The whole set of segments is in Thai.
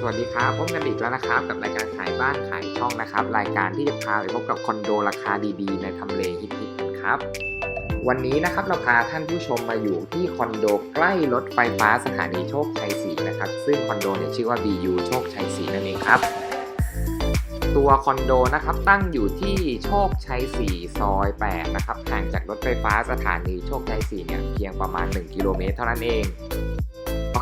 สวัสดีครับพบกันอีกแล้วนะครับกับรายการขายบ้านขายช่องนะครับ รายการที่จะพาไปพบกับคอนโดราคาดีๆ ในทำเลฮิตๆครับ วันนี้นะครับเราพาท่านผู้ชมมาอยู่ที่คอนโดใกล้รถไฟฟ้าสถานีโชคชัยศรีนะครับ ซึ่งคอนโดเนี่ยชื่อว่า BU โชคชัยศรีนั่นเองครับตัวคอนโดนะครับตั้งอยู่ที่โชคชัย 4 ซอย 8 นะครับห่างจากรถไฟฟ้าสถานีโชคชัย 4 เนี่ยเพียงประมาณ 1 กิโลเมตรเท่านั้นเอง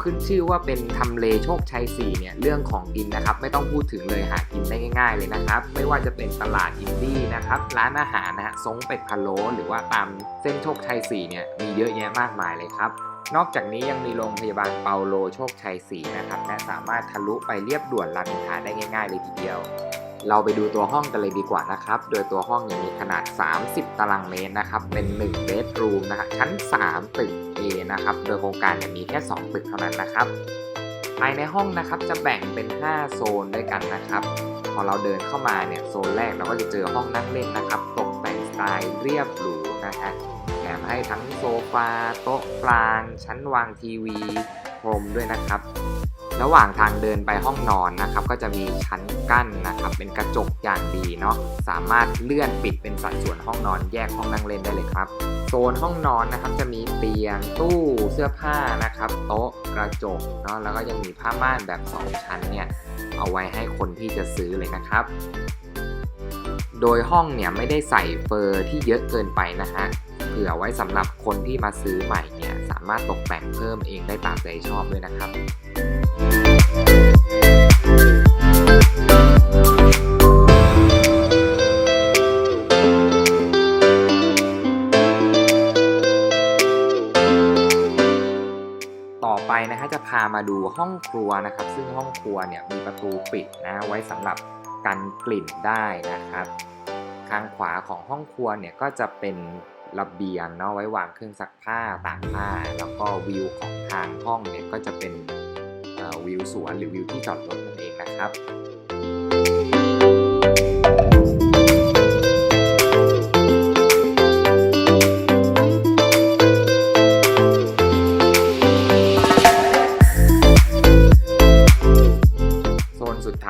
ขึ้นชื่อว่าเป็นทำเลโชคชัย4เนี่ยเรื่องของกินนะครับ ไม่ต้องพูดถึงเลยหากินได้ง่าย ๆ เลยนะครับ ไม่ว่าจะเป็นตลาดอินดี้นะครับ ร้านอาหารนะฮะซงเป็ดพะโล้หรือว่าตามเส้นโชคชัย4เนี่ยมีเยอะแยะมากมายเลยครับนอกจากนี้ยังมีโรงพยาบาลเปาโลโชคชัย4นะครับและสามารถทะลุไปเรียบด่วนรามอินทราได้ง่าย ๆ เลยทีเดียว เราไปดูตัวห้องกันเลยดีกว่านะครับ โดยตัวห้องเนี่ยมีขนาด 30 ตารางเมตรนะครับ เป็น1เบดรูมนะครับชั้น 3 ตึก A นะครับ โดยโครงการเนี่ยมีแค่ 2 ตึกเท่านั้นนะครับ ภายในห้องนะครับจะแบ่งเป็น 5 โซนด้วยกันนะครับ พอเราเดินเข้ามาเนี่ยโซนแรกเราก็จะเจอห้องนั่งเล่นนะครับ ตกแต่งสไตล์เรียบหรูนะฮะแถมให้ทั้งโซฟา โต๊ะกลาง ชั้นวางทีวีพรมด้วยนะครับ ระหว่างทางเดินไปห้องนอนนะครับ ก็จะมีชั้นกั้นนะครับ เป็นกระจกอย่างดีเนาะสามารถเลื่อนปิดเป็นสัดส่วนห้องนอนแยกห้องนั่งเล่นได้เลยครับโซนห้องนอนนะครับจะมีเตียงตู้เสื้อผ้านะครับ โต๊ะกระจกเนาะแล้วก็ยังมีผ้าม่านแบบ 2 ชั้นเนี่ยเอาไว้ให้คนที่จะซื้อเลยนะครับ โดยห้องเนี่ยไม่ได้ใส่เฟอร์ที่เยอะเกินไปนะฮะเผื่อไว้สำหรับคนที่มาซื้อใหม่เนี่ยสามารถตกแต่งเพิ่มเองได้ตามใจชอบด้วยนะครับ นะฮะจะพามาดูห้องครัวนะครับ ซึ่งห้องครัวเนี่ยมีประตูปิดนะไว้สำหรับกันกลิ่นได้นะครับข้างขวาของห้องครัวเนี่ยก็จะเป็นระเบียงเนาะไว้วางเครื่องซักผ้าตากผ้า แล้วก็วิวของทางห้องเนี่ยก็จะเป็นวิวสวนหรือวิวที่จอดรถนั่นเองนะครับ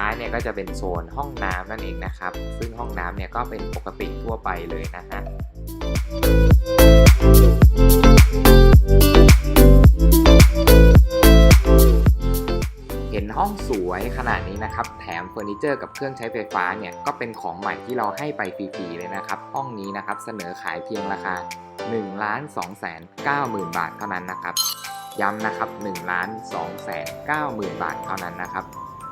ายเนี่ยก็จะเป็นโซนห้องน้ำนั่นเองนะครับ ซึ่งห้องน้ำเนี่ยก็เป็นปกติทั่วไปเลยนะฮะเห็นห้องสวยขนาดนี้นะครับ แถมเฟอร์นิเจอร์กับเครื่องใช้ไฟฟ้าเนี่ยก็เป็นของใหม่ที่เราให้ไปฟรีๆเลยนะครับ ห้องนี้นะครับเสนอขายเพียงราคา1ล้าน2แสน9หมื่นบาทเท่านั้นนะครับ ย้ำนะครับ1ล้าน2แสน9หมื่นบาทเท่านั้นนะครับ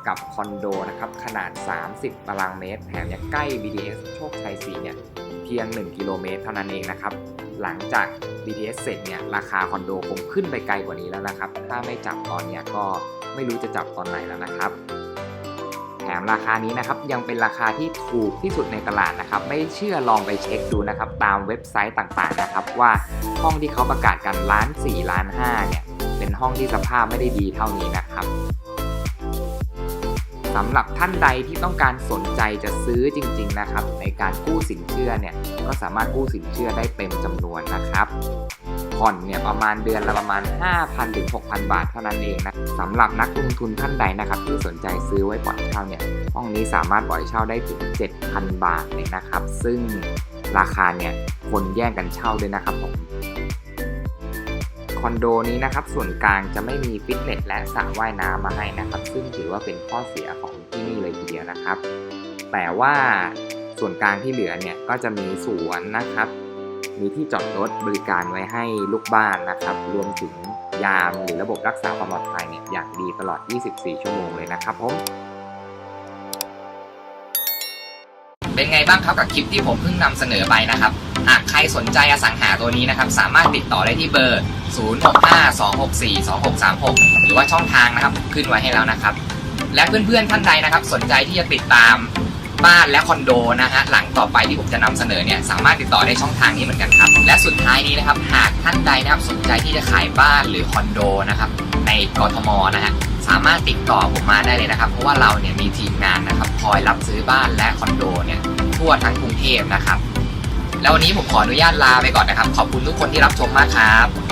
กับคอนโดนะครับขนาด 30 ตารางเมตร แถมยังใกล้ BTS โชคชัย4เนี่ยเพียง 1 กิโลเมตรเท่านั้นเองนะครับ หลังจาก BTS เสร็จเนี่ยราคาคอนโดคงขึ้นไปไกลกว่านี้แล้วนะครับ ถ้าไม่จับตอนเนี้ยก็ไม่รู้จะจับตอนไหนแล้วนะครับ แถมราคานี้นะครับยังเป็นราคาที่ถูกที่สุดในตลาดนะครับ ไม่เชื่อลองไปเช็คดูนะครับ ตามเว็บไซต์ต่างๆนะครับ ว่าห้องที่เขาประกาศกันล้าน4ล้าน5เนี่ยเป็นห้องที่สภาพไม่ได้ดีเท่านี้นะครับ สำหรับท่านใดที่ต้องการสนใจจะซื้อจริง ๆ นะครับ ในการกู้สินเชื่อเนี่ยก็สามารถกู้สินเชื่อได้เต็มจำนวนนะครับผ่อนเนี่ยประมาณเดือนละประมาณ 5,000ถึง6,000 บาทเท่านั้นเองนะสำหรับนักลงทุนท่านใดนะครับ ที่สนใจซื้อไว้ปล่อยเช่าเนี่ยห้องนี้สามารถปล่อยเช่าได้ถึง 7,000 บาทเลยนะครับ ซึ่งราคาเนี่ยคนแย่งกันเช่าด้วยนะครับผม อนโดนี้นะครับส่วนกลางจะไม่มีฟิตเนสและสระว่ายน้ำมาให้นะครับ ซึ่งถือว่าเป็นข้อเสียของที่นี่เลยทีเดียวนะครับ แต่ว่าส่วนกลางที่เหลือเนี่ยก็จะมีสวนนะครับ มีที่จอดรถบริการไว้ให้ลูกบ้านนะครับ รวมถึงยามหรือระบบรักษาความปลอดภัยเนี่ยอย่างดีตลอด 24 ชั่วโมงเลยนะครับผม เป็นไงบ้างครับกับคลิปที่ผมเพิ่งนำเสนอไปนะครับ หากใครสนใจอสังหาตัวนี้นะครับ สามารถติดต่อได้ที่เบอร์ 0652642636 หรือว่าช่องทางนะครับขึ้นไว้ให้แล้วนะครับ และเพื่อนๆท่านใดนะครับ สนใจที่จะติดตามบ้านและคอนโดนะฮะหลังต่อไปที่ผมจะนำเสนอเนี่ยสามารถติดต่อได้ช่องทางนี้เหมือนกันครับ และสุดท้ายนี้นะครับ หากท่านใดนะครับสนใจที่จะขายบ้านหรือคอนโดนะครับ ในกทมนะฮะสามารถติดต่อผมมาได้เลยนะครับ เพราะว่าเราเนี่ยมีทีมงานนะครับคอยรับซื้อบ้านและคอนโดเนี่ยทั่วทั้งกรุงเทพนะครับ แล้ววันนี้ผมขออนุญาตลาไปก่อนนะครับ ขอบคุณทุกคนที่รับชมมากครับ